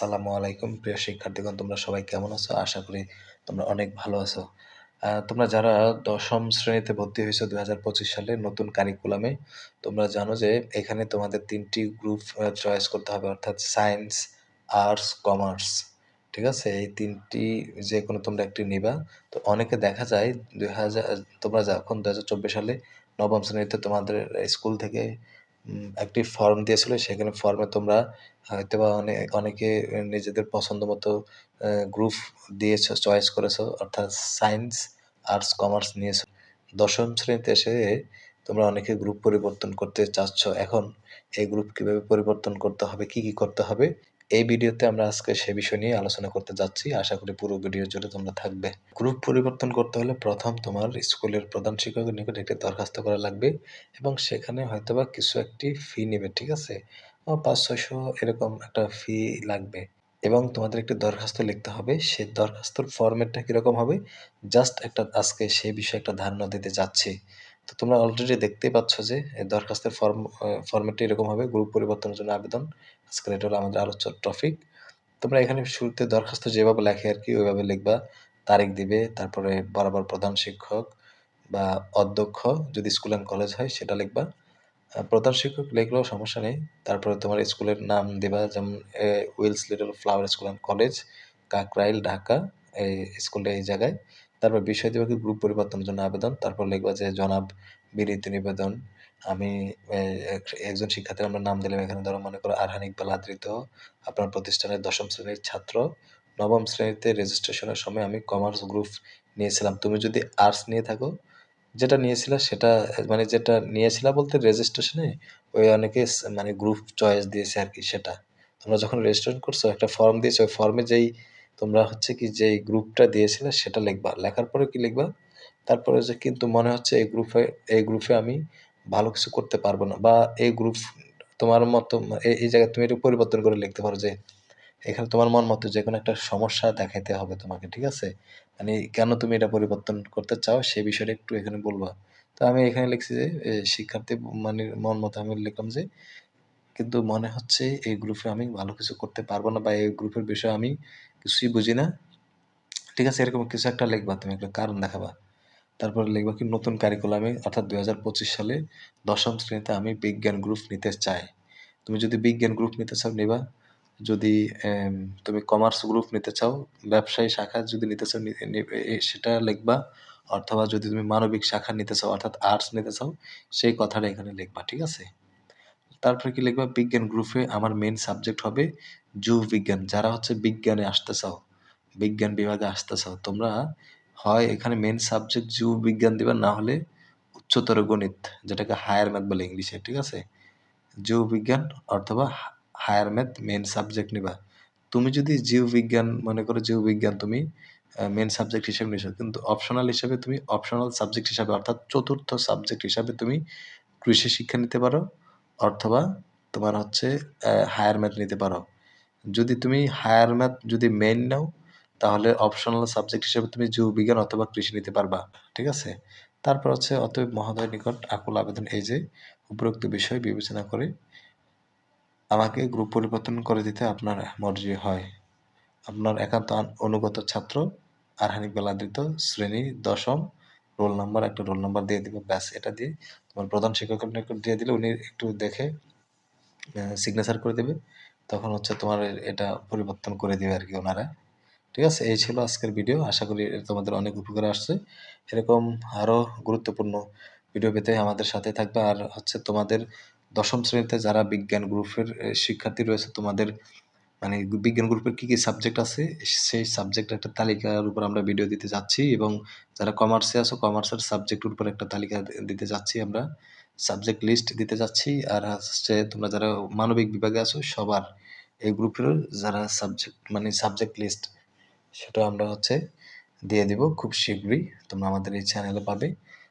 আসসালামু আলাইকুম। প্রিয় শিক্ষার্থীগণ, তোমরা সবাই কেমন আছো? আশা করি তোমরা অনেক ভালো আছো। তোমরা যারা দশম শ্রেণীতে ভর্তি হয়েছো দু হাজার পঁচিশ সালে নতুন কারিকুলামে তোমরা জানো যে এখানে তোমাদের তিনটি গ্রুপ চয়েস করতে হবে, অর্থাৎ সায়েন্স আর্টস কমার্স ঠিক আছে? এই তিনটি যে কোনো তোমরা একটি নিবা। তো অনেকে দেখা যায় দুই হাজার, তোমরা যখন দু চব্বিশ সালে নবম শ্রেণীতে তোমাদের স্কুল থেকে একটি ফর্ম দিয়েছিল সেখানে ফর্মে তোমরা হয়তো বা অনেক অনেকে নিজেদের পছন্দ মতো গ্রুপ দিয়েছ চয়েস করেছ, অর্থাৎ সায়েন্স আর্টস কমার্স নিয়েছো। দশম শ্রেণীতে এসে তোমরা অনেকে গ্রুপ পরিবর্তন করতে চাচ্ছ। এখন এই গ্রুপ কীভাবে পরিবর্তন করতে হবে, কি কি করতে হবে? এই ভিডিওতে আমরা আজকে সে বিষয় নিয়ে আলোচনা করতে যাচ্ছি। আশা করি পুরো ভিডিও জুড়ে তোমরা থাকবে। গ্রুপ পরিবর্তন করতে হলে প্রথম তোমার স্কুলের প্রধান শিক্ষকের নিকট একটি দরখাস্ত করা লাগবে এবং সেখানে হয়তোবা কিছু একটি ফি নেবে, ঠিক আছে? পাঁচ, ছয়শো এরকম একটা ফি লাগবে এবং তোমাদের একটি দরখাস্ত লিখতে হবে। সেই দরখাস্তর ফরম্যাটটা কীরকম হবে? জাস্ট একটা আজকে সেই বিষয়ে একটা ধারণা দিতে যাচ্ছি। তো তোমরা অলরেডি দেখতেই পাচ্ছ যে এই দরখাস্তের ফর্ম ফরম্যাটটা এরকম হবে গ্রুপ পরিবর্তনের জন্য আবেদন। আজকের এটা হলো আমাদের আলোচ্য টপিক তোমরা এখানে শুরুতে দরখাস্ত যেভাবে লেখে আর কি, ওইভাবে লিখবা। তারিখ দিবে, তারপরে বরাবর প্রধান শিক্ষক বা অধ্যক্ষ যদি স্কুল অ্যান্ড কলেজ হয়, সেটা লিখবা। প্রধান শিক্ষক লিখলেও সমস্যা নেই। তারপরে তোমার স্কুলের নাম দেবা, যেমন Wills Little Flower school and college Kakrail, Dhaka, এই স্কুলটা এই জায়গায়। তারপর বিষয় দেবে গ্রুপ পরিবর্তনের জন্য আবেদন, তারপর লিখবা যে, জনাব বিনীত নিবেদন। আমি একজন শিক্ষার্থীর আমরা নাম দিলাম এখানে, ধরো মনে করো আরহান ইকবাল আদৃত। আপনার প্রতিষ্ঠানের দশম শ্রেণির ছাত্র। নবম শ্রেণীতে রেজিস্ট্রেশনের সময় আমি কমার্স গ্রুপ নিয়েছিলাম। তুমি যদি আর্টস নিয়ে থাকো, যেটা নিয়েছিলা সেটা মানে যেটা নিয়েছিলা বলতে রেজিস্ট্রেশনে ওই অনেকে মানে গ্রুপ চয়েস দিয়েছে আর কি সেটা। তোমরা যখন রেজিস্ট্রেশন করছ, একটা ফর্ম দিয়েছ, ওই ফর্মে যেই তোমরা হচ্ছে কি যেই গ্রুপটা দিয়েছিলে সেটা লিখবা। লেখার পরে কি লিখবা? তারপরে যে কিন্তু মনে হচ্ছে এই গ্রুপে এই গ্রুপে আমি ভালো কিছু করতে পারব না বা এই গ্রুপ তোমার মতো এই জায়গায় তুমি একটু পরিবর্তন করে লিখতে পারো যে এখানে তোমার মন মতো যে কোনো একটা সমস্যা দেখাইতে হবে তোমাকে, ঠিক আছে? মানে কেন তুমি এটা পরিবর্তন করতে চাও সে বিষয়টা একটু এখানে বলবা। তো আমি এখানে লিখছি যে শিক্ষার্থী মানে মন মতো আমি লিখলাম যে কিন্তু মনে হচ্ছে এই গ্রুপে আমি ভালো কিছু করতে পারব না বা এই গ্রুপের বিষয়ে আমি কিছুই বুঝি না। ঠিক আছে, এরকম কিছু একটা লিখবা, তুমি একটা কারণ দেখাবা। তারপরে লিখবা কি নতুন কারিকুলামে অর্থাৎ দু হাজার পঁচিশ সালে দশম শ্রেণীতে আমি বিজ্ঞান গ্রুপ নিতে চাই। তুমি যদি বিজ্ঞান গ্রুপ নিতে চাও, নেবা। যদি তুমি কমার্স গ্রুপ নিতে চাও, ব্যবসায়ী শাখা যদি নিতে চাও সেটা লিখবা। অথবা যদি তুমি মানবিক শাখা নিতে চাও, অর্থাৎ আর্টস নিতে চাও, সেই কথাটা এখানে লিখবা, ঠিক আছে? তারপরে কি লিখবা? বিজ্ঞান গ্রুপে আমার মেন সাবজেক্ট হবে জীব বিজ্ঞান যারা হচ্ছে বিজ্ঞানে আসতে চাও বিজ্ঞান বিভাগে আসতে চাও তোমরা হয় এখানে মেন সাবজেক্ট জীব বিজ্ঞান দিবা, না হলে উচ্চতর গণিত, যেটাকে হায়ার ম্যাথ বলে ইংলিশে, ঠিক আছে? জীব বিজ্ঞান অথবা হায়ার ম্যাথ মেন সাবজেক্ট নিবা। তুমি যদি জীববিজ্ঞান মনে করো জীববিজ্ঞান তুমি মেন সাবজেক্ট হিসেবে নিছো, কিন্তু অপশনাল হিসেবে তুমি অপশনাল সাবজেক্ট হিসাবে, অর্থাৎ চতুর্থ সাবজেক্ট হিসাবে তুমি কৃষি শিক্ষা নিতে পারো অথবা তোমার হচ্ছে হায়ার ম্যাথ নিতে পারো। যদি তুমি হায়ার ম্যাথ যদি মেন নাও, তাহলে অপশনাল সাবজেক্ট হিসেবে তুমি জীববিজ্ঞান অথবা কৃষি নিতে পারবা, ঠিক আছে? তারপর হচ্ছে, অতএব মহোদয় নিকট আকুল আবেদন এই যে, উপরোক্ত বিষয় বিবেচনা করে আমাকে গ্রুপ পরিবর্তন করে দিতে আপনার মর্জি হয়। আপনার একান্ত অনুগত ছাত্র আরহান ইকবাল আদৃত শ্রেণি, দশম রোল নাম্বার একটা রোল নাম্বার দিয়ে দিবে, ব্যাস, এটা দিয়ে তোমার প্রধান শিক্ষকের নিকট দিয়ে দিলে, উনি একটু দেখে সিগনেচার করে দেবে। তখন হচ্ছে তোমার এটা পরিবর্তন করে দেবে আর কি ওনারা। ঠিক আছে? এই ছিল আজকের ভিডিও আশা করি তোমাদের অনেক উপকার আসছে। এরকম আরও গুরুত্বপূর্ণ ভিডিও পেতে আমাদের সাথে থাকবে। আর হচ্ছে তোমাদের দশম শ্রেণীতে যারা বিজ্ঞান গ্রুপের শিক্ষার্থী রয়েছে, তোমাদের মানে বিজ্ঞান গ্রুপের কি কি সাবজেক্ট আছে, সেই সাবজেক্ট একটা তালিকার উপর আমরা ভিডিও দিতে যাচ্ছি এবং যারা কমার্সে আছো কমার্সের সাবজেক্টের উপর একটা তালিকা দিতে যাচ্ছি আমরা। সাবজেক্ট লিস্ট দিতে যাচ্ছি আর হচ্ছে তোমরা যারা মানবিক বিভাগে আছো, সবার এই গ্রুপের যারা সাবজেক্ট মানে সাবজেক্ট লিস্ট সেটা আমরা হচ্ছে দিয়ে দিব খুব শীঘ্রই। তোমরা আমাদের এই চ্যানেলে পাবে।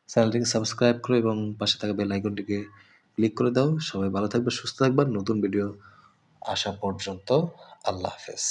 চ্যানেলটিকে সাবস্ক্রাইব করো এবং পাশে থাকা বেল আইকনটিকে ক্লিক করে দাও। সবাই ভালো থাকবে, সুস্থ থাকবে। নতুন ভিডিও আসা পর্যন্ত আল্লাহ হাফেজ।